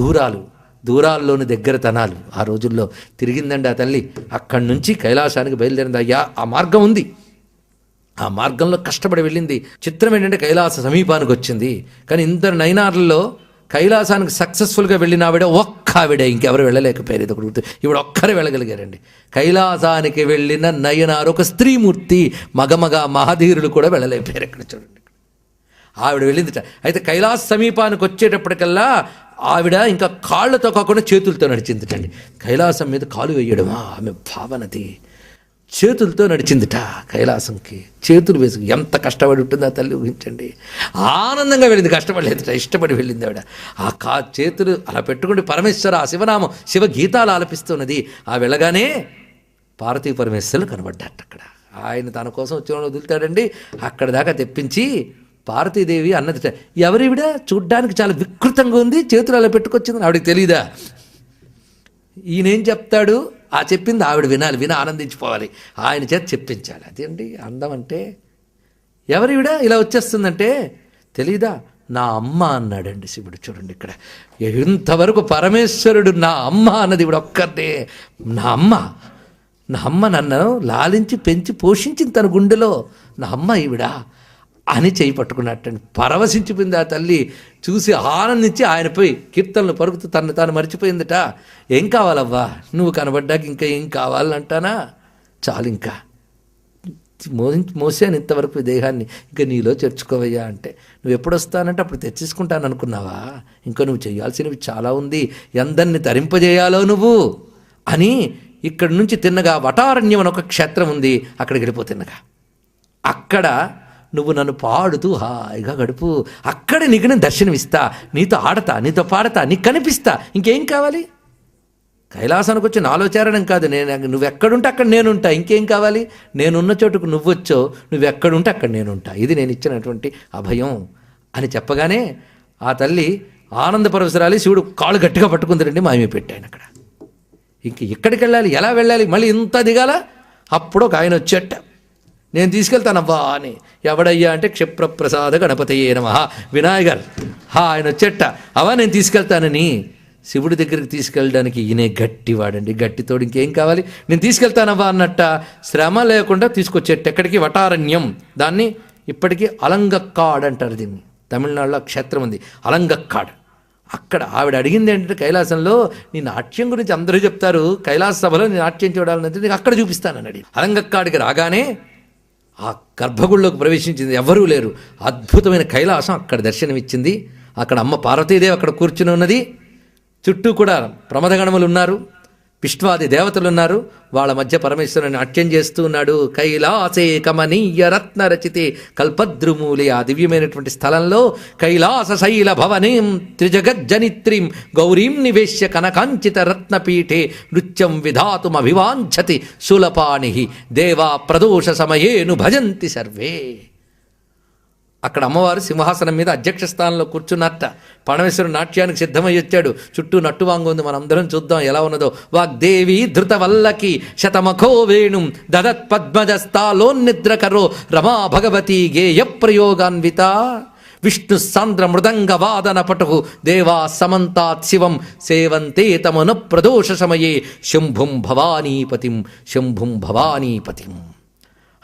దూరాలు దూరాల్లోని దగ్గరతనాలు ఆ రోజుల్లో తిరిగిందండి ఆ తల్లి. అక్కడి నుంచి కైలాసానికి బయలుదేరింది. అయ్యా ఆ మార్గం ఉంది. ఆ మార్గంలో కష్టపడి వెళ్ళింది. చిత్రం ఏంటంటే కైలాస సమీపానికి వచ్చింది. కానీ ఇందరు నైనార్లలో కైలాసానికి సక్సెస్ఫుల్గా వెళ్ళిన ఆవిడ ఒక్క ఆవిడ ఇంకెవరు వెళ్ళలేకపోయారు. ఇది ఒకటి ఇవిడ ఈవిడ ఒక్కరే వెళ్ళగలిగారండి. కైలాసానికి వెళ్ళిన నయనారు ఒక స్త్రీమూర్తి మగమగ మహాధీరులు కూడా వెళ్ళలేకపోయారు ఇక్కడ చూడండి. ఆవిడ వెళ్ళిందిట. అయితే కైలాస సమీపానికి వచ్చేటప్పటికల్లా ఆవిడ ఇంకా కాళ్ళతో కాకుండా చేతులతో నడిచిందిటండి. కైలాసం మీద కాలు వేయడమా ఆమె భావనది. చేతులతో నడిచిందిట కైలాసంకి. చేతులు వేసుకు ఎంత కష్టపడి ఉంటుందో తల్లి ఊహించండి. ఆనందంగా వెళ్ళింది కష్టపడలేదుట ఇష్టపడి వెళ్ళింది ఆవిడ. ఆ కా చేతులు అలా పెట్టుకుంటే పరమేశ్వర ఆ శివనామం శివ గీతాలు ఆలపిస్తున్నది. ఆ వెళ్ళగానే పార్వతీ పరమేశ్వరులు కనబడ్డాట అక్కడ. ఆయన తన కోసం వచ్చిన వదులుతాడండి. అక్కడ దాకా తెప్పించి పార్వతీదేవి అన్నది ఎవరివిడ చూడ్డానికి చాలా వికృతంగా ఉంది చేతులు అలా పెట్టుకొచ్చిందని ఆవిడకి తెలీదా? ఈయనేం చెప్తాడు? ఆ చెప్పింది ఆవిడ వినాలి విని ఆనందించిపోవాలి. ఆయన చేత చెప్పించాలి. అదేంటి? అందం అంటే ఎవరివిడ ఇలా వచ్చేస్తుందంటే తెలీదా? నా అమ్మ అన్నాడండి శివుడు చూడండి ఇక్కడ. ఇంతవరకు పరమేశ్వరుడు నా అమ్మ అన్నది ఇవిడ ఒక్కరినే నా అమ్మ నా అమ్మ నన్ను లాలించి పెంచి పోషించింది తన గుండెలో. నా అమ్మ ఈవిడా. అని చేయి పట్టుకున్నట్టండి పరవశించిపోయింది ఆ తల్లి. చూసి ఆనందించి ఆయనపై కీర్తనలు పరుగుతూ తను తాను మర్చిపోయిందట. ఏం కావాలవ్వా? నువ్వు కనబడ్డాక ఇంకా ఏం కావాలంటానా? చాలు ఇంకా. మో మోసాను ఇంతవరకు దేహాన్ని. ఇంకా నీలో చేర్చుకోవయ్యా అంటే. నువ్వు ఎప్పుడు వస్తానంటే అప్పుడు తెచ్చేసుకుంటాను అనుకున్నావా? ఇంకా నువ్వు చేయాల్సినవి చాలా ఉంది. ఎందరిని తరింపజేయాలో నువ్వు? అని ఇక్కడి నుంచి తిన్నగా వటారణ్యం అని ఒక క్షేత్రం ఉంది. అక్కడికి వెళ్ళిపోతున్నగా అక్కడ నువ్వు నన్ను పాడుతూ హాయిగా గడుపు. అక్కడ నీకు నేను దర్శనమిస్తా. నీతో ఆడతా నీతో పాడతా నీకు కనిపిస్తా. ఇంకేం కావాలి? కైలాసానికి వచ్చి నాలో చేరడం కాదు. నేను నువ్వు ఎక్కడుంటే అక్కడ నేనుంటా. ఇంకేం కావాలి? నేనున్న చోటుకు నువ్వు వచ్చో నువ్వు ఎక్కడుంటే అక్కడ నేనుంటా. ఇది నేను ఇచ్చినటువంటి అభయం అని చెప్పగానే ఆ తల్లి ఆనంద పరవసరాలి శివుడు కాళ్ళు గట్టిగా పట్టుకుందరండి మాయమే పెట్టాను అక్కడ. ఇంక ఎక్కడికి వెళ్ళాలి? ఎలా వెళ్ళాలి? మళ్ళీ ఇంత దిగాల? అప్పుడు ఒక ఆయన వచ్చేట నేను తీసుకెళ్తానవ్వా అని. ఎవడయ్యా అంటే క్షిప్రప్రసాద గణపతయ్యే నమ. వినాయగర్ హా ఆయన వచ్చేట. అవా నేను తీసుకెళ్తానని. శివుడి దగ్గరికి తీసుకెళ్ళడానికి ఈయనే గట్టివాడండి. గట్టితోడు ఇంకేం కావాలి? నేను తీసుకెళ్తానవ్వా అన్నట్ట. శ్రమ లేకుండా తీసుకొచ్చేట ఎక్కడికి? వటారణ్యం. దాన్ని ఇప్పటికీ అలంగక్కాడ్ అంటారు దీన్ని. తమిళనాడులో క్షేత్రం ఉంది. అలంగక్కాడ్. అక్కడ ఆవిడ అడిగింది ఏంటంటే కైలాసంలో నీ నాట్యం గురించి అందరూ చెప్తారు. కైలాస సభలో నీ నాట్యం చూడాలని నీకు అక్కడ చూపిస్తానని అడిగి అలంగక్కాడికి రాగానే ఆ గర్భగుడిలోకి ప్రవేశించింది ఎవరూ లేరు. అద్భుతమైన కైలాసం అక్కడ దర్శనమిచ్చింది. అక్కడ అమ్మ పార్వతీదేవి అక్కడ కూర్చుని ఉన్నది. చుట్టూ కూడా ప్రమదగణములు ఉన్నారు. విష్ణువాది దేవతలున్నారు. వాళ్ళ మధ్య పరమేశ్వరుని నాట్యం చేస్తూ ఉన్నాడు. కైలాసే కమనీయ రత్న రచితే కల్పద్రుమూలి ఆ దివ్యమైనటువంటి స్థలంలో కైలాస శైల భవనీం త్రిజగజ్జనిత్రీం గౌరీం నివేశ్య కనకాంచిత రత్నపీఠే నృత్యం విధాతుమభివాంఛతి శూలపాణి దేవా ప్రదోష సమయేను భజంతి సర్వే. అక్కడ అమ్మవారు సింహాసనం మీద అధ్యక్ష స్థానంలో కూర్చున్నట్ట. పణమేశ్వరుడు నాట్యానికి సిద్ధమై వచ్చాడు. చుట్టూ నట్టువాంగు ఉంది. మనందరం చూద్దాం ఎలా ఉన్నదో. వాగ్దేవి ధృతవల్లకి శతమఖో వేణుం దదత్ పద్మజస్థాలోన్నిద్రకరో రమా భగవతి గేయ ప్రయోగాన్విత. విష్ణు సాంద్ర మృదంగ వాదన పటు దేవా సమంతాత్ శివం సేవంతే తమను ప్రదోష సమయే. శంభుం భవానీపతిం శంభుం భవానీపతిం.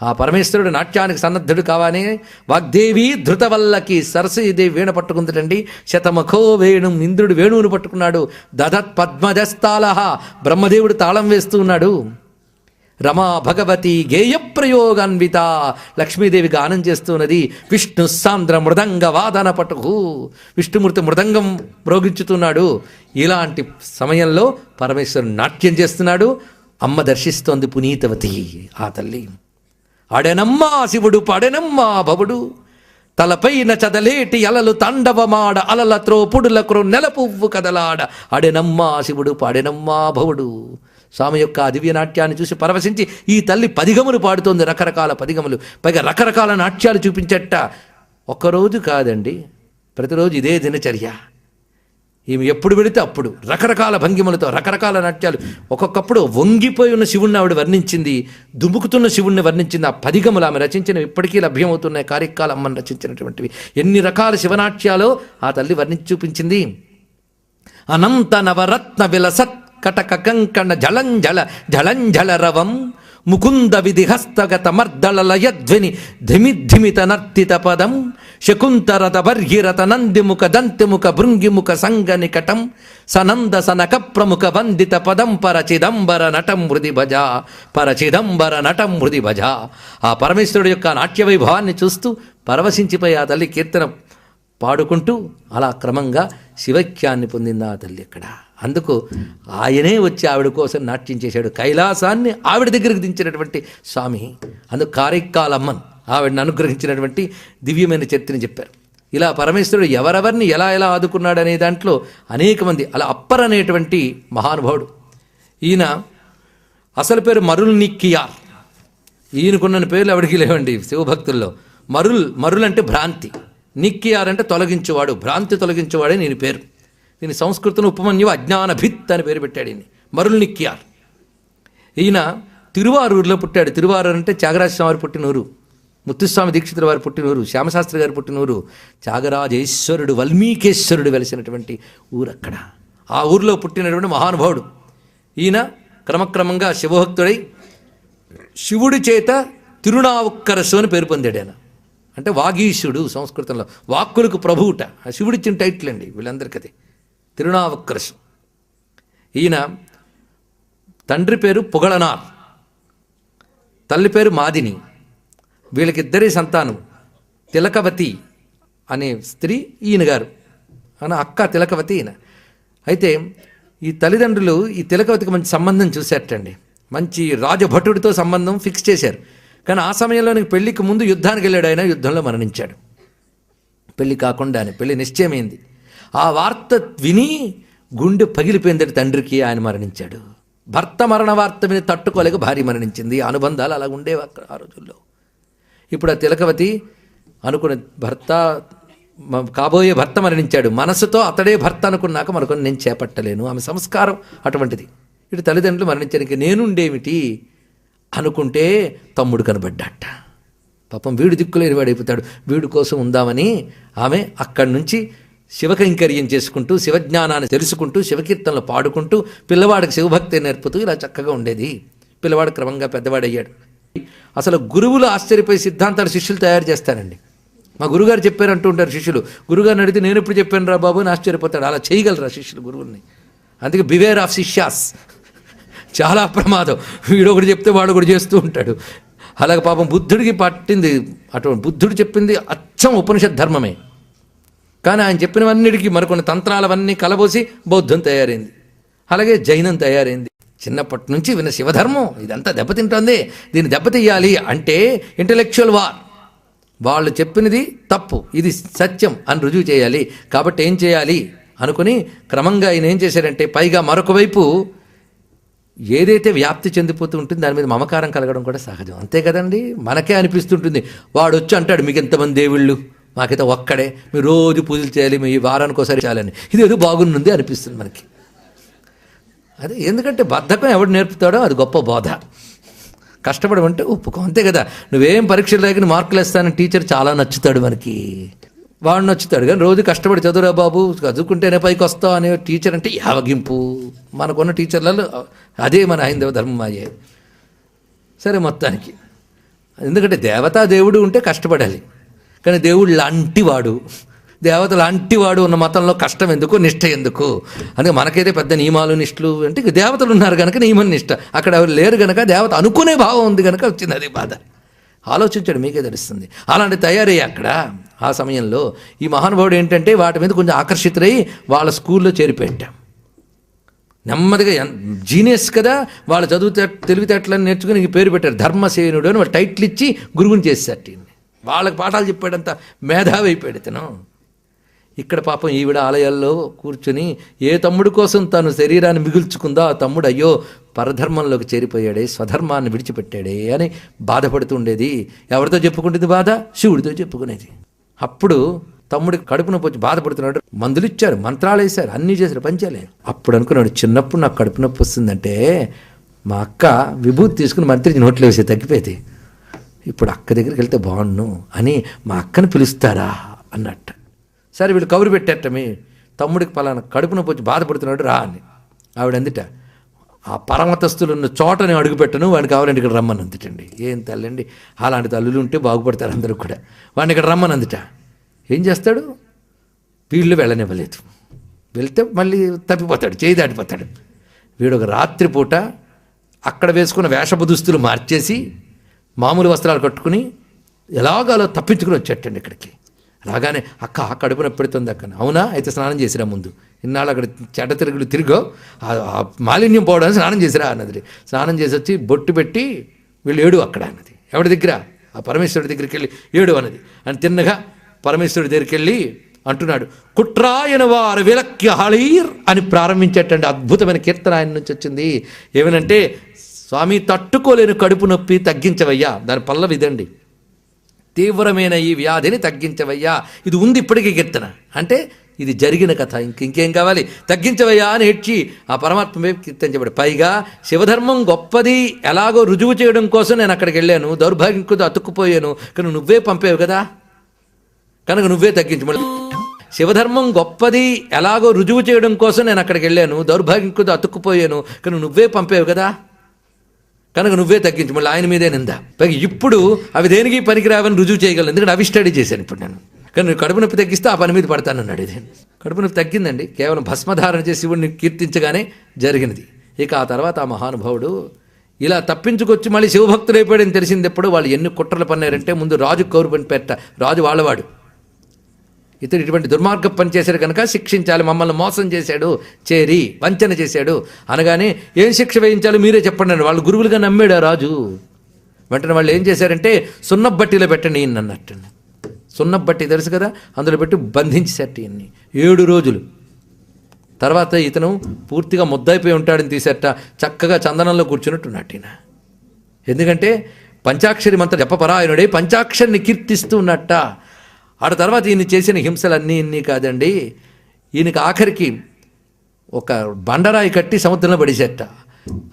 ఆ పరమేశ్వరుడు నాట్యానికి సన్నద్ధుడు కావానే. వాగ్దేవి ధృతవల్లకి సరస్వతీదేవి వీణ పట్టుకుందటండి. శతమఖో వేణు ఇంద్రుడు వేణువును పట్టుకున్నాడు. దదత్ పద్మజస్తాల బ్రహ్మదేవుడు తాళం వేస్తూ ఉన్నాడు. రమా భగవతి గేయప్రయోగాన్విత లక్ష్మీదేవి గానం చేస్తున్నది. విష్ణు సాంద్ర మృదంగ వాదన పటుకు. విష్ణుమూర్తి మృదంగం మ్రోగించుతున్నాడు. ఇలాంటి సమయంలో పరమేశ్వరుడు నాట్యం చేస్తున్నాడు. అమ్మ దర్శిస్తోంది పునీతవతి. ఆ తల్లి. అడెనమ్మా శివుడు పడెనమ్మా భవుడు. తలపైన చదలేటి అలలు తండవమాడ అలల త్రోపుడుల నెలపువ్వు నెల పువ్వు కదలాడ. అడెనమ్మా శివుడు పాడెనమ్మా భవుడు. స్వామి యొక్క దివ్య నాట్యాన్ని చూసి పరవశించి ఈ తల్లి పదిగములు పాడుతోంది రకరకాల పదిగములు. పైగా రకరకాల నాట్యాలు చూపించట. ఒక్కరోజు కాదండి ప్రతిరోజు ఇదే దినచర్య. ఈమె ఎప్పుడు పెడితే అప్పుడు. రకరకాల భంగిమలతో రకరకాల నాట్యాలు. ఒక్కొక్కప్పుడు వంగిపోయి ఉన్న శివుణ్ణి ఆవిడ వర్ణించింది దుముకుతున్న శివుణ్ణి వర్ణించింది ఆ పదిగములు ఆమె రచించినవి ఇప్పటికీ లభ్యమవుతున్నాయి. కార్యకాల అమ్మని రచించినటువంటివి. ఎన్ని రకాల శివనాట్యాలో ఆ తల్లి వర్ణించి చూపించింది. అనంత నవరత్న విలసత్ కటక కంకణ జలంజల జలంజల రవం ముకుంద విధిహస్తగత మర్దళలయధ్వని ధిమిత నర్తిత పదం శకుంతరత బర్హిరత నందిముఖ దంతిముఖ భృంగిముఖ సంగ నికటం సనంద సనక ప్రముఖ వందిత పదం పరచిదంబర నటం హృది భజ పర చిదంబర నటం హృది భజ ఆ పరమేశ్వరుడు యొక్క నాట్య వైభవాన్ని చూస్తూ పరవశించిపోయి ఆ తల్లి కీర్తన పాడుకుంటూ అలా క్రమంగా శివఖ్యాన్ని పొందింది ఆ తల్లి అక్కడ అందుకు ఆయనే వచ్చి ఆవిడ కోసం నాట్యం చేశాడు. కైలాసాన్ని ఆవిడ దగ్గరికి దించినటువంటి స్వామి. అందుకు కారైక్కాలమ్మన్ ఆవిడని అనుగ్రహించినటువంటి దివ్యమైన చరిత్రని చెప్పారు. ఇలా పరమేశ్వరుడు ఎవరెవరిని ఎలా ఎలా ఆదుకున్నాడు అనే దాంట్లో అనేక మంది అలా అప్పర్ అనేటువంటి మహానుభావుడు. ఈయన అసలు పేరు మరుల్ నిక్కియార్. ఈయనకున్న పేర్లు ఎవరికి లేవండి శివభక్తుల్లో. మరుల్ మరుల్ అంటే భ్రాంతి. నిక్కియార్ అంటే తొలగించేవాడు భ్రాంతి తొలగించేవాడే నేను పేరు. దీని సంస్కృతం ఉపమన్యు అజ్ఞానభిత్ అని పేరు పెట్టాడు ఈయన మరుల్ ఈయన తిరువారూరులో పుట్టాడు. తిరువారూరు అంటే త్యాగరాజస్వామి వారు పుట్టిన ఊరు ముత్తుస్వామి దీక్షితుల వారు పుట్టిన ఊరు శ్యామశాస్త్రి గారు పుట్టినూరు. త్యాగరాజేశ్వరుడు వల్మీకేశ్వరుడు వెలిసినటువంటి ఊరు అక్కడ ఆ ఊరిలో పుట్టినటువంటి మహానుభావుడు. ఈయన క్రమక్రమంగా శివభక్తుడై శివుడి చేత తిరునావుక్కరసు అని పేరు పొందాడు ఆయన. అంటే వాగీశుడు సంస్కృతంలో. వాక్కులకు ప్రభువుట. ఆ శివుడిచ్చిన టైటిల్ అండి వీళ్ళందరికీ అది ఈయన తండ్రి పేరు పొగళనార్ తల్లి పేరు మాదిని వీళ్ళకిద్దరి సంతానం తిలకవతి అనే స్త్రీ ఈయన గారు. అని అక్క తిలకవతి ఈయన. అయితే ఈ తల్లిదండ్రులు ఈ తిలకవతికి మంచి సంబంధం చూసేటండి. మంచి రాజభటుడితో సంబంధం ఫిక్స్ చేశారు. కానీ ఆ సమయంలో నీకు పెళ్ళికి ముందు యుద్ధానికి వెళ్ళాడు ఆయన యుద్ధంలో మరణించాడు. పెళ్ళి కాకుండానే పెళ్ళి నిశ్చయమైంది. ఆ వార్త విని గుండె పగిలిపోయిందట తండ్రికి ఆయన మరణించాడు. భర్త మరణ వార్త విని తట్టుకోలేక భార్య మరణించింది. ఆ అనుబంధాలు అలా ఉండేవి అక్కడ ఆ రోజుల్లో. ఇప్పుడు ఆ తిలకవతి అనుకున్న భర్త కాబోయే భర్త మరణించాడు. మనసుతో అతడే భర్త అనుకున్నాక మరొకరిని నేను చేపట్టలేను. ఆమె సంస్కారం అటువంటిది. ఇటు తల్లిదండ్రులు మరణించడానికి నేనుండేమిటి అనుకుంటే తమ్ముడు కనబడ్డాట. పాపం వీడు దిక్కులేని వాడైపోతాడు వీడి కోసం ఉందామని ఆమె అక్కడి నుంచి శివకైంకర్యం చేసుకుంటూ శివజ్ఞానాన్ని తెలుసుకుంటూ శివకీర్తనలు పాడుకుంటూ పిల్లవాడికి శివభక్తి నేర్పుతూ ఇలా చక్కగా ఉండేది. పిల్లవాడు క్రమంగా పెద్దవాడయ్యాడు. అసలు గురువులు ఆశ్చర్యపోయి సిద్ధాంతాలు శిష్యులు తయారు చేస్తారండి. మా గురుగారు చెప్పారు అంటూ ఉంటారు శిష్యులు గురుగారిని అడిగితే నేను ఎప్పుడు చెప్పాను రా బాబు? అని ఆశ్చర్యపోతాడు. అలా చేయగలరా శిష్యులు గురువుల్ని? అందుకే బివేర్ ఆఫ్ శిష్యాస్. చాలా ప్రమాదం. వీడు ఒకటి చెప్తే వాడు ఒకటి చేస్తూ ఉంటాడు. అలాగే పాపం బుద్ధుడికి పట్టింది అటువంటి బుద్ధుడు చెప్పింది అచ్చం ఉపనిషత్ ధర్మమే. కానీ ఆయన చెప్పినవన్నిటికీ మరికొన్ని తంత్రాలవన్నీ కలబోసి బౌద్ధం తయారైంది. అలాగే జైనం తయారైంది. చిన్నప్పటి నుంచి విన్న శివధర్మం ఇదంతా దెబ్బతింటుంది. దీన్ని దెబ్బతీయాలి అంటే ఇంటలెక్చువల్ వార్ వాళ్ళు చెప్పినది తప్పు ఇది సత్యం అని రుజువు చేయాలి. కాబట్టి ఏం చేయాలి? అనుకుని క్రమంగా ఆయన ఏం చేశారంటే పైగా మరొక వైపు ఏదైతే వ్యాప్తి చెందిపోతూ ఉంటుంది దాని మీద మమకారం కలగడం కూడా సహజం. అంతే కదండి? మనకే అనిపిస్తుంటుంది. వాడు వచ్చి అంటాడు మీకు ఎంతమంది దేవుళ్ళు? మాకైతే ఒక్కడే. మీరు రోజు పూజలు చేయాలి మీ వారానికి ఒకసారి చేయాలని. ఇది ఏదో బాగుంది అనిపిస్తుంది మనకి. అదే ఎందుకంటే బద్ధకం ఎవడు నేర్పుతాడో అది గొప్ప బోధ. కష్టపడమంటే ఒప్పుకో. అంతే కదా. నువ్వేం పరీక్షలు లేక మార్కులు వేస్తానని టీచర్ చాలా నచ్చుతాడు మనకి. వాడు నచ్చుతాడు కానీ రోజు కష్టపడి చదువురా బాబు చదువుకుంటేనే పైకి వస్తావు అనే టీచర్ అంటే యావగింపు. మనకున్న టీచర్లలో అదే మన హైందవ ధర్మం అయ్యే. సరే మొత్తానికి. ఎందుకంటే దేవతా దేవుడు ఉంటే కష్టపడాలి. కానీ దేవుడు లాంటివాడు. దేవత లాంటివాడు ఉన్న మతంలో కష్టం ఎందుకు నిష్ట ఎందుకు? అందుకే మనకైతే పెద్ద నియమాలు నిష్ఠలు అంటే దేవతలు ఉన్నారు కనుక నియమం నిష్ట. అక్కడ ఎవరు లేరు కనుక దేవత అనుకునే భావం ఉంది కనుక వచ్చింది అది బాధ. ఆలోచించాడు మీకే తెలుస్తుంది. అలాంటి తయారయ్యి అక్కడ ఆ సమయంలో ఈ మహానుభావుడు ఏంటంటే వాటి మీద కొంచెం ఆకర్షితులై వాళ్ళ స్కూల్లో చేరిపెట్టాం నెమ్మదిగా జీనియస్ కదా వాళ్ళు చదువుతే తెలివితేటలను నేర్చుకుని పేరు పెట్టారు. ధర్మసేనుడు అని వాళ్ళు టైటిల్ ఇచ్చి గురువుని చేశారు వాళ్ళకి పాఠాలు చెప్పాడంత మేధావి అయిపోయాడు ఇతను. ఇక్కడ పాపం ఈవిడ ఆలయాల్లో కూర్చుని ఏ తమ్ముడు కోసం తను శరీరాన్ని మిగుల్చుకుందో ఆ తమ్ముడు అయ్యో పరధర్మంలోకి చేరిపోయాడే స్వధర్మాన్ని విడిచిపెట్టాడే అని బాధపడుతూ ఉండేది. ఎవరితో చెప్పుకునేది బాధ? శివుడితో చెప్పుకునేది. అప్పుడు తమ్ముడికి కడుపు నొప్పి వచ్చి బాధపడుతున్నాడు. మందులు ఇచ్చారు మంత్రాలు వేశారు అన్నీ చేశారు పంచాలే. అప్పుడు అనుకున్నాడు చిన్నప్పుడు నాకు కడుపు నొప్పి వస్తుందంటే మా అక్క విభూతి తీసుకుని మంత్రి నోట్లో వేసి తగ్గిపోయేది. ఇప్పుడు అక్క దగ్గరికి వెళ్తే బాగుండు అని మా అక్కని పిలుస్తారా అన్నట్టు. సరే వీళ్ళు కబురు పెట్టేటమే తమ్ముడికి పలానా కడుపున నొప్పి బాధపడుతున్నాడు రా అని. ఆవిడ అందుట ఆ పరమతస్తులు ఉన్న చోటని అడుగుపెట్టను వాడిని కావాలంటే ఇక్కడ రమ్మని అందుటండి. ఏం తల్లండి అలాంటి తల్లులు ఉంటే బాగుపడతారు అందరూ కూడా. వాడిని ఇక్కడ రమ్మని అందుట. ఏం చేస్తాడు? వీళ్ళు వెళ్ళనివ్వలేదు. వెళ్తే మళ్ళీ తప్పిపోతాడు చేయి దాటిపోతాడు. వీడు ఒక రాత్రిపూట అక్కడ వేసుకున్న వేషపు దుస్తులు మార్చేసి మామూలు వస్త్రాలు కట్టుకుని ఎలాగాలో తప్పించుకుని వచ్చేటండి ఇక్కడికి. రాగానే అక్క ఆ కడుపు నొప్పెడుతుంది అవునా? అయితే స్నానం చేసిరా ముందు. ఇన్నాళ్ళు అక్కడ చెడ్డ తిరుగులు తిరిగో ఆ- మాలిన్యం పోవడానికి స్నానం చేసిరా అన్నది. స్నానం చేసి వచ్చి బొట్టు పెట్టి వీళ్ళు ఏడు అక్కడ అన్నది. ఎవరి దగ్గర? ఆ పరమేశ్వరుడి దగ్గరికి వెళ్ళి ఏడు అన్నది. అని తిన్నగా పరమేశ్వరుడి దగ్గరికి వెళ్ళి అంటున్నాడు కుట్రాయన వారు విలక్య హళీర్ అని ప్రారంభించేటండి అద్భుతమైన కీర్తన ఆయన నుంచి వచ్చింది. ఏమనంటే స్వామి తట్టుకోలేని కడుపు నొప్పి తగ్గించవయ్యా. దాని పల్లవి ఇదండి. తీవ్రమైన ఈ వ్యాధిని తగ్గించవయ్యా. ఇది ఉంది ఇప్పటికీ కీర్తన. అంటే ఇది జరిగిన కథ. ఇంక ఇంకేం కావాలి? తగ్గించవయ్యా అని ఏడ్చి ఆ పరమాత్మ వైపు కీర్తించబడి పైగా శివధర్మం గొప్పది. ఎలాగో రుజువు చేయడం కోసం నేను అక్కడికి వెళ్ళాను. దౌర్భాగ్యం కొద్ది అతుక్కుపోయాను. కానీ నువ్వే పంపేవు కదా? కనుక నువ్వే తగ్గించు. శివధర్మం గొప్పది. ఎలాగో రుజువు చేయడం కోసం నేను అక్కడికి వెళ్ళాను. దౌర్భాగ్యం కొద్ది అతుక్కుపోయాను. కానీ నువ్వే పంపేవు కదా? కనుక నువ్వే తగ్గించు మళ్ళీ ఆయన మీదే నింద. పైగా ఇప్పుడు అవి దేనికి పనికిరావని రుజువు చేయగలను? ఎందుకంటే అవి స్టడీ చేశాను ఇప్పుడు నేను. కానీ నువ్వు కడుపు నొప్పి తగ్గిస్తే ఆ పని మీద పడతానన్నాడు ఇది. కడుపు నొప్పి తగ్గిందండి. కేవలం భస్మధారణ చేసి శివుడిని కీర్తించగానే జరిగినది. ఇక ఆ తర్వాత ఆ మహానుభావుడు ఇలా తప్పించుకొచ్చి మళ్ళీ శివభక్తుడు తెలిసింది ఎప్పుడు. వాళ్ళు ఎన్ని కుట్రలు పన్నారంటే ముందు రాజు కౌరు పని పెట్ట రాజు వాళ్ళవాడు. ఇతడు ఇటువంటి దుర్మార్గం పని చేశాడు కనుక శిక్షించాలి. మమ్మల్ని మోసం చేశాడు. చేరి వంచన చేశాడు. అనగానే ఏం శిక్ష వేయించాలో మీరే చెప్పండి అని వాళ్ళు గురువులుగా నమ్మాడు ఆ రాజు. వెంటనే వాళ్ళు ఏం చేశారంటే సున్నబట్టిలో పెట్టండి ఈయన అన్నట్టండి సున్నబట్టి తెలుసు కదా? అందులో పెట్టి బంధించేసట్టు ఈయన్ని. ఏడు రోజులు. తర్వాత ఇతను పూర్తిగా ముద్దైపోయి ఉంటాడని తీసేట. చక్కగా చందనంలో కూర్చున్నట్టున్నట్టు ఈయన. ఎందుకంటే పంచాక్షరి మంత్ర జపపరాయణుడే పంచాక్షరిని కీర్తిస్తూ ఉన్నట్ట. ఆడ తర్వాత ఈయన చేసిన హింసలన్నీ ఇన్ని కాదండి. ఈయనకి ఆఖరికి ఒక బండరాయి కట్టి సముద్రంలో పడేసేట.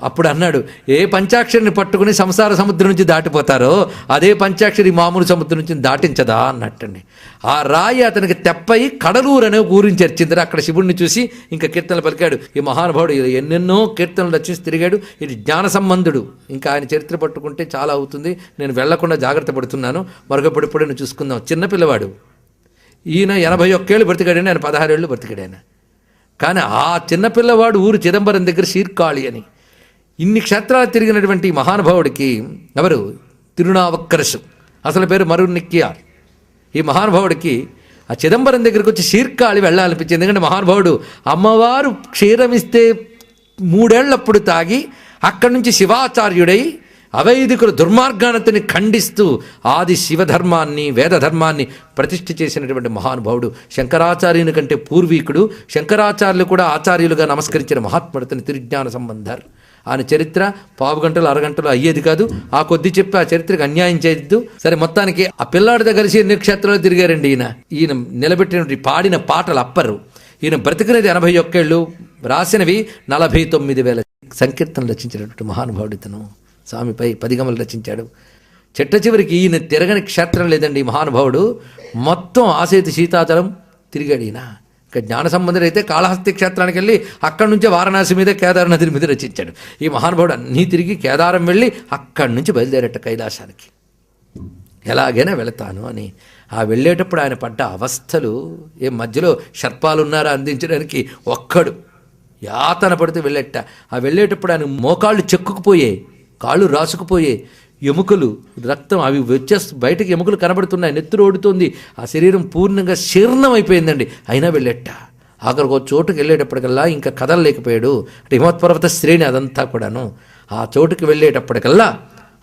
అప్పుడు అన్నాడు ఏ పంచాక్షరిని పట్టుకుని సంసార సముద్రం నుంచి దాటిపోతారో అదే పంచాక్షరి మామూలు సముద్రం నుంచి దాటించదా అన్నట్టండి. ఆ రాయి అతనికి తెప్పై కడలూరు అనే ఊరిని చర్చింది అక్కడ శివుడిని చూసి ఇంకా కీర్తనలు పలికాడు. ఈ మహానుభావుడు ఎన్నెన్నో కీర్తనలు రచించి తిరిగాడు. ఇది జ్ఞాన సంబంధుడు. ఇంకా ఆయన చరిత్ర పట్టుకుంటే చాలా అవుతుంది. నేను వెళ్ళకుండా జాగ్రత్త పడుతున్నాను. మరొకప్పుడు ఎప్పుడైనా చూసుకుందాం. చిన్న పిల్లవాడు. ఈయన ఎనభై ఒక్కేళ్ళు బ్రతికాడని ఆయన పదహారేళ్ళు బ్రతికాడాయన కానీ ఆ చిన్నపిల్లవాడు ఊరు చిదంబరం దగ్గర శీర్కాళి అని. ఇన్ని క్షేత్రాలు తిరిగినటువంటి ఈ మహానుభావుడికి ఎవరు? తిరునావక్కరసు. అసలు పేరు మరునిక్కియార్ ఈ మహానుభావుడికి ఆ చిదంబరం దగ్గరికి వచ్చి శీర్కాళి వెళ్ళాలనిపించింది. ఎందుకంటే మహానుభావుడు అమ్మవారు క్షీరమిస్తే మూడేళ్ళప్పుడు తాగి అక్కడి నుంచి శివాచార్యుడై అవైదికుల దుర్మార్గానతని ఖండిస్తూ ఆది శివధర్మాన్ని వేదధర్మాన్ని ప్రతిష్ఠ చేసినటువంటి మహానుభావుడు శంకరాచార్యుని కంటే పూర్వీకుడు. శంకరాచార్యులు కూడా ఆచార్యులుగా నమస్కరించిన మహాత్ముడితని తిరుజ్ఞాన సంబంధారు ఆయన చరిత్ర పావు గంటలు అరగంటలు అయ్యేది కాదు. ఆ కొద్ది చెప్పి ఆ చరిత్రకు అన్యాయం చేయొద్దు. సరే మొత్తానికి ఆ పిల్లాడితో కలిసి ఎన్ని క్షేత్రాలు తిరిగారండి ఈయన. ఈయన నిలబెట్టినటువంటి పాడిన పాటలు అప్పరు. ఈయన బ్రతికినది ఎనభై ఒక్కేళ్ళు రాసినవి నలభై తొమ్మిది వేల సంకీర్తనలు రచించినటువంటి మహానుభావుడు ఇతను. స్వామిపై పదిగమలు రచించాడు. చెట్ట చివరికి ఈయన తిరగని క్షేత్రం లేదండి మహానుభావుడు. మొత్తం ఆసేతు సీతాచలం తిరిగాడు ఈయన. ఇక జ్ఞాన సంబంధుడు అయితే కాళహస్తి క్షేత్రానికి వెళ్ళి అక్కడి నుంచే వారణాసి మీద కేదార నది మీద రచించాడు. ఈ మహానుభావుడు అన్నీ తిరిగి కేదారం వెళ్ళి అక్కడి నుంచి బయలుదేరట కైలాసానికి. ఎలాగైనా వెళతాను అని. ఆ వెళ్ళేటప్పుడు ఆయన పడ్డ అవస్థలు ఏ మధ్యలో శర్పాలున్నారా అందించడానికి ఒక్కడు యాతన పడితే వెళ్ళేట. ఆ వెళ్ళేటప్పుడు ఆయన మోకాళ్ళు చెక్కుకుపోయే కాళ్ళు రాసుకుపోయే ఎముకలు రక్తం అవి వచ్చేస్తూ బయటకు ఎముకలు కనబడుతున్నాయి నెత్తురు ఓడుతుంది. ఆ శరీరం పూర్ణంగా శీర్ణం అయిపోయిందండి. అయినా వెళ్ళేట. ఆఖరికి ఒక చోటుకి వెళ్ళేటప్పటికల్లా ఇంకా కదలలేకపోయాడు. అంటే హిమవత్పర్వత శ్రేణి అదంతా కూడాను. ఆ చోటుకి వెళ్ళేటప్పటికల్లా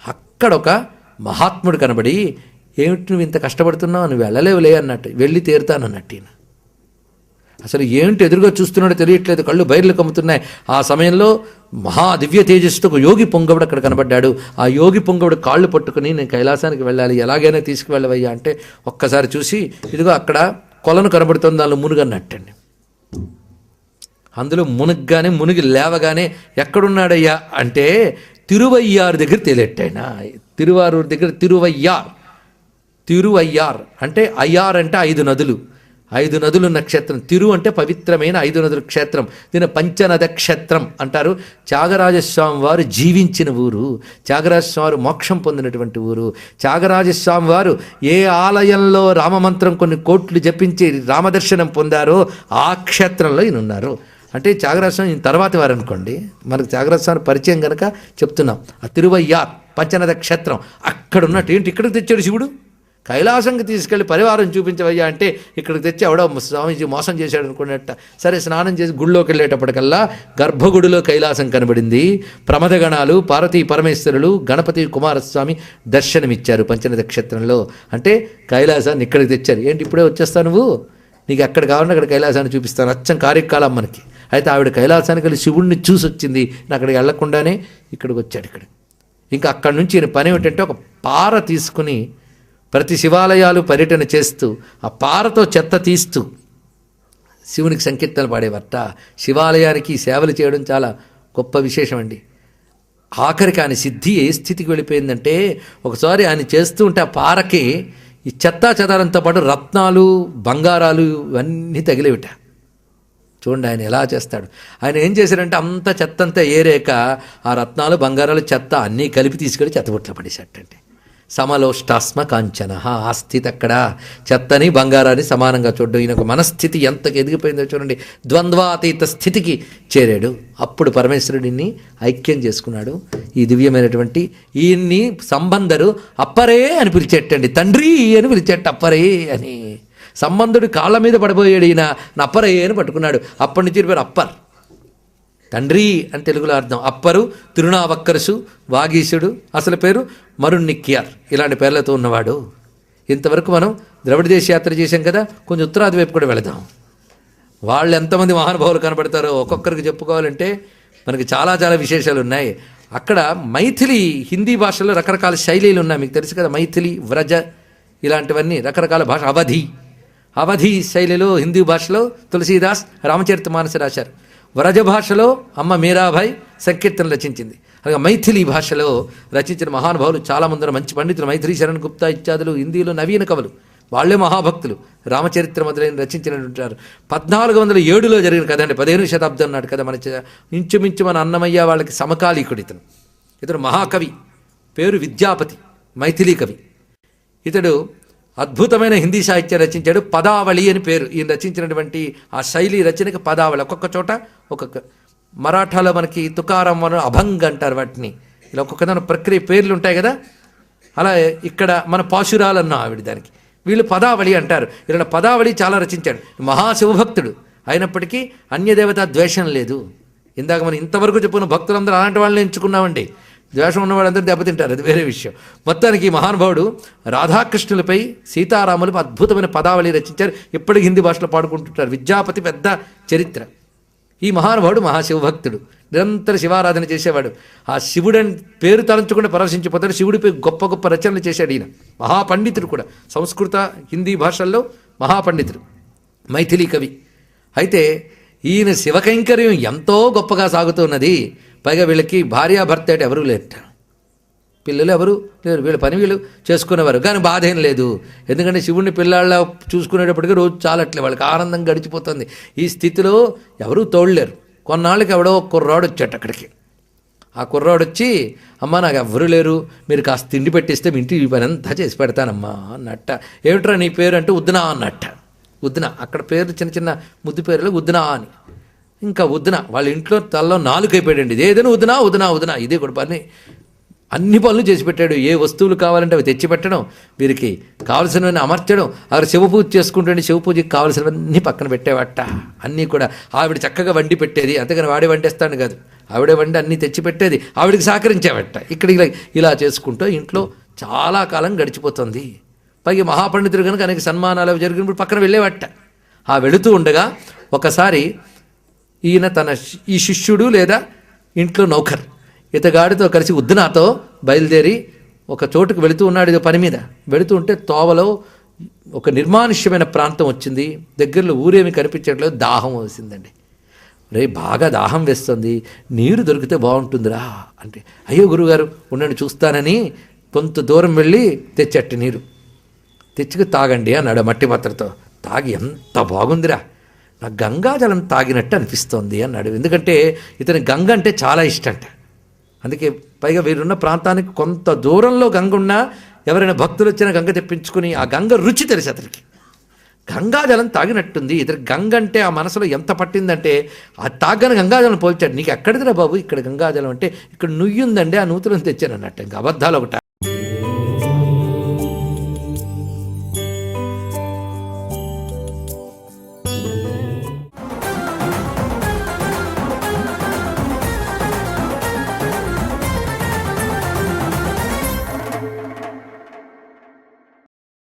అక్కడ ఒక మహాత్ముడు కనబడి ఏమిటి నువ్వు ఇంత కష్టపడుతున్నావు? నువ్వు వెళ్ళలేవులే అన్నట్టు. వెళ్ళి తీరుతాను అన్నట్టు ఈయన. అసలు ఏంటి ఎదురుగా చూస్తున్నాడో తెలియట్లేదు. కళ్ళు బయర్లు కమ్ముతున్నాయి. ఆ సమయంలో మహా దివ్య తేజస్సుతో ఒక యోగి పొంగవుడు అక్కడ కనబడ్డాడు. ఆ యోగి పొంగవుడు కాళ్ళు పట్టుకుని నేను కైలాసానికి వెళ్ళాలి ఎలాగైనా తీసుకువెళ్ళవయ్యా అంటే ఒక్కసారి చూసి ఇదిగో అక్కడ కొలను కనబడుతుంది దానిలో మునుగన్నట్టండి అందులో మునగ్గానే మునిగి లేవగానే ఎక్కడున్నాడయ్యా అంటే తిరువయ్యారు దగ్గర తేలెట్టాయన. తిరువారూరు దగ్గర తిరువయ్యార్. తిరువయ్యార్ అంటే అయ్యార్ అంటే ఐదు నదులు. ఐదు నదులు క్షేత్రం తిరు అంటే పవిత్రమైన ఐదు నదుల క్షేత్రం. దీని పంచనద క్షేత్రం అంటారు. త్యాగరాజస్వామి వారు జీవించిన ఊరు. త్యాగరాజస్వామి వారు మోక్షం పొందినటువంటి ఊరు. త్యాగరాజస్వామి వారు ఏ ఆలయంలో రామమంత్రం కొన్ని కోట్లు జపించి రామదర్శనం పొందారో ఆ క్షేత్రంలో ఈయన ఉన్నారు. అంటే త్యాగరాజస్వామి ఈయన తర్వాతి వారు అనుకోండి. మనకు త్యాగరాజస్వామి పరిచయం కనుక చెప్తున్నాం. ఆ తిరువయ్యార్ పంచనద క్షేత్రం అక్కడ ఉన్నట్టు ఏంటి ఇక్కడికి తెచ్చాడు శివుడు? కైలాసంకి తీసుకెళ్ళి పరివారం చూపించవయ్యా అంటే ఇక్కడికి తెచ్చి ఎవడో స్వామీజీ మోసం చేశాడు అనుకున్నట్ట. సరే స్నానం చేసి గుళ్ళోకి వెళ్ళేటప్పటికల్లా గర్భగుడిలో కైలాసం కనబడింది. ప్రమదగణాలు పార్వతీ పరమేశ్వరులు గణపతి కుమారస్వామి దర్శనమిచ్చారు పంచనద క్షేత్రంలో. అంటే కైలాసాన్ని ఇక్కడికి తెచ్చారు. ఏంటి ఇప్పుడే వచ్చేస్తా నువ్వు? నీకు ఎక్కడ కావాలంటే అక్కడ కైలాసాన్ని చూపిస్తాను. అచ్చం కార్యకాలం మనకి అయితే ఆవిడ కైలాసానికి వెళ్ళి శివుణ్ణి చూసి వచ్చింది నేను అక్కడికి వెళ్ళకుండానే ఇక్కడికి వచ్చాడు ఇక్కడ. ఇంకా అక్కడి నుంచి పని ఏమిటంటే ఒక పార తీసుకుని ప్రతి శివాలయాలు పర్యటన చేస్తూ ఆ పారతో చెత్త తీస్తూ శివునికి సంకీర్తనలు పాడేవట శివాలయానికి సేవలు చేయడం చాలా గొప్ప విశేషం అండి ఆఖరికి ఆయన సిద్ధి ఏ స్థితికి వెళ్ళిపోయిందంటే ఒకసారి ఆయన చేస్తూ ఉంటే ఆ పారకి ఈ చెత్తా చెదారంతో పాటు రత్నాలు బంగారాలు ఇవన్నీ తగిలేవిట. చూడండి ఆయన ఎలా చేస్తాడు. ఆయన ఏం చేశారంటే అంత చెత్త అంతా ఏరేక ఆ రత్నాలు బంగారాలు చెత్త అన్నీ కలిపి తీసుకెళ్ళి చెత్తబుట్లో పడేసేటండి సమలోష్టాస్మ కాంచన ఆ స్థితి అక్కడ చెత్తని బంగారాన్ని సమానంగా చూడడం. ఈయనకు మనస్థితి ఎంతకు ఎదిగిపోయిందో చూడండి. ద్వంద్వాతీత స్థితికి చేరాడు. అప్పుడు పరమేశ్వరుడిని ఐక్యం చేసుకున్నాడు. ఈ దివ్యమైనటువంటి ఈయన్ని సంబంధరు అప్పరే అని పిలిచేటండి తండ్రి అని పిలిచేట అప్పరే అని. సంబంధుడు కాళ్ళ మీద పడిపోయాడు ఈయన. అప్పరే అని పట్టుకున్నాడు. అప్పటి నుంచి పేరు అప్పర్. తండ్రి అని తెలుగులో అర్థం. అప్పరు తిరునావక్కరసు వాగీశుడు అసలు పేరు మరుణ్నిక్యార్ ఇలాంటి పేర్లతో ఉన్నవాడు. ఇంతవరకు మనం ద్రవిడ దేశ యాత్ర చేశాం కదా కొంచెం ఉత్తరాది వైపు కూడా వెళదాం. వాళ్ళు ఎంతమంది మహానుభావులు కనబడతారో ఒక్కొక్కరికి చెప్పుకోవాలంటే మనకి చాలా చాలా విశేషాలు ఉన్నాయి. అక్కడ మైథిలి హిందీ భాషలో రకరకాల శైలీలు ఉన్నాయి. మీకు తెలుసు కదా మైథిలి వ్రజ ఇలాంటివన్నీ రకరకాల భాష. అవధి. అవధి శైలిలో హిందీ భాషలో తులసీదాస్ రామచరిత మానస రాశారు. వ్రజ భాషలో అమ్మ మీరాభాయ్ సంకీర్తన రచించింది. అలాగే మైథిలి భాషలో రచించిన మహానుభావులు చాలామంది ఉన్నారు. మంచి పండితులు మైథిలి శరణ్ గుప్తా ఇత్యాదులు హిందీలో నవీన కవులు. వాళ్ళే మహాభక్తులు. రామచరిత్ర మొదలైన రచించినట్టుంటారు పద్నాలుగు వందల ఏడులో జరిగిన కథ అండి. పదిహేను శతాబ్దం నాటి కదా మన ఇంచుమించు మన అన్నమయ్య వాళ్ళకి సమకాలీకుడు ఇతను. ఇతడు మహాకవి. పేరు విద్యాపతి. మైథిలీ కవి. ఇతడు అద్భుతమైన హిందీ సాహిత్యం రచించాడు పదావళి అని పేరు. ఈయన రచించినటువంటి ఆ శైలి రచనకి పదావళి ఒక్కొక్క చోట ఒక్కొక్క మరాఠాలో మనకి తుకారం మన అభంగ్ అంటారు వాటిని. ఇలా ఒక్కొక్క దాని ప్రక్రియ పేర్లు ఉంటాయి కదా. అలా ఇక్కడ మన పాశురాలు అన్నాం ఆవిడ దానికి. వీళ్ళు పదావళి అంటారు. ఇలా పదావళి చాలా రచించాడు. మహాశివభక్తుడు. అయినప్పటికీ అన్యదేవత ద్వేషం లేదు. ఇందాక మనం ఇంతవరకు చెప్పుకున్న భక్తులందరూ అలాంటి వాళ్ళని ఎంచుకున్నామండి. ద్వేషం ఉన్న వాళ్ళందరూ దెబ్బతింటారు. అది వేరే విషయం. మొత్తానికి ఈ మహానుభావుడు రాధాకృష్ణులపై సీతారాములు అద్భుతమైన పదావళి రచించారు. ఇప్పటికి హిందీ భాషలో పాడుకుంటుంటారు. విద్యాపతి పెద్ద చరిత్ర. ఈ మహానుభావుడు మహాశివభక్తుడు. నిరంతర శివారాధన చేసేవాడు. ఆ శివుడని పేరు తలంచకుండా పరవశించిపోతాడు. శివుడిపై గొప్ప గొప్ప రచనలు చేశాడు ఈయన. మహాపండితుడు కూడా. సంస్కృత హిందీ భాషల్లో మహాపండితుడు. మైథిలీ కవి. అయితే ఈయన శివకైంకర్యం ఎంతో గొప్పగా సాగుతున్నది పైగా వీళ్ళకి భార్యాభర్త అంటే ఎవరూ లేట పిల్లలు ఎవరు లేరు. వీళ్ళ పని వీళ్ళు చేసుకునేవారు. కానీ బాధ ఏం లేదు. ఎందుకంటే శివుణ్ణి పిల్లాళ్ళ చూసుకునేటప్పటికీ రోజు చాలట్లే. వాళ్ళకి ఆనందం గడిచిపోతుంది. ఈ స్థితిలో ఎవరూ తోడలేరు. కొన్నాళ్ళకి ఎవడో ఒక కుర్రాడు వచ్చాడు అక్కడికి. ఆ కుర్రాడు వచ్చి అమ్మ నాకు ఎవ్వరు లేరు. మీరు కాస్త తిండి పెట్టిస్తే మీ ఇంటి పని అంతా చేసి పెడతానమ్మా అన్నట్ట. ఏమిట్రా నీ పేరు? అంటే ఉద్నా అన్నట్ట. ఉద్నా అక్కడ పేరు చిన్న చిన్న ముద్దు పేర్లు ఉద్నా అని. ఇంకా ఉద్దున వాళ్ళ ఇంట్లో తలలో నాలుగు అయిపోయాడండి. ఇది ఏదైనా ఉద్దునా ఉద్దునా ఉద్దునా ఇదే కూడా పని. అన్ని పనులు చేసి పెట్టాడు. ఏ వస్తువులు కావాలంటే అవి తెచ్చి పెట్టడం వీరికి కావలసినవన్నీ అమర్చడం అక్కడ శివ పూజ శివపూజకి పూజకి కావలసినవన్నీ పక్కన పెట్టేవాట. అన్నీ కూడా ఆవిడ చక్కగా వండి పెట్టేది. అంతేగాని వాడే వండేస్తాను కాదు. ఆవిడే వండి అన్నీ తెచ్చి పెట్టేది. ఆవిడికి సహకరించేవట. ఇక్కడ ఇలా ఇలా చేసుకుంటూ ఇంట్లో చాలా కాలం గడిచిపోతుంది. పైగా మహాపండితుడు కనుక అనేక సన్మానాలు అవి జరిగినప్పుడు పక్కన వెళ్ళేవట. ఆ వెళుతూ ఉండగా ఒకసారి ఈయన తన ఈ శిష్యుడు లేదా ఇంట్లో నౌకర్. ఇతగాడితో కలిసి ఉద్దునాతో బయలుదేరి ఒక చోటుకు వెళుతూ ఉన్నాడు ఏదో పని మీద. వెళుతూ ఉంటే తోవలో ఒక నిర్మానుష్యమైన ప్రాంతం వచ్చింది. దగ్గరలో ఊరేమి కనిపించట్లేదు. దాహం వేసిందండి. రే బాగా దాహం వేస్తుంది. నీరు దొరికితే బాగుంటుందిరా అంటే అయ్యో గురుగారు ఉండండి చూస్తానని కొంత దూరం వెళ్ళి తెచ్చట్టి నీరు. తెచ్చుకు తాగండి అన్నాడు మట్టి పాత్రతో తాగి ఎంత బాగుందిరా. నాకు గంగాజలం తాగినట్టు అనిపిస్తోంది అన్నాడు ఎందుకంటే ఇతని గంగ అంటే చాలా ఇష్టంట. అందుకే పైగా వీరున్న ప్రాంతానికి కొంత దూరంలో గంగ ఉన్నా ఎవరైనా భక్తులు వచ్చినా గంగ తెప్పించుకుని ఆ గంగ రుచి తెలుసు అతనికి. గంగాజలం తాగినట్టుంది. ఇతర గంగ అంటే ఆ మనసులో ఎంత పట్టిందంటే ఆ తాగని గంగాజలం పోల్చాడు. నీకు ఎక్కడిదిరా బాబు ఇక్కడ గంగాజలం అంటే ఇక్కడ నుయ్యుందండి ఆ నూతులను తెచ్చాను అన్నట్టు. ఇంకా అబద్ధాలు ఒకట.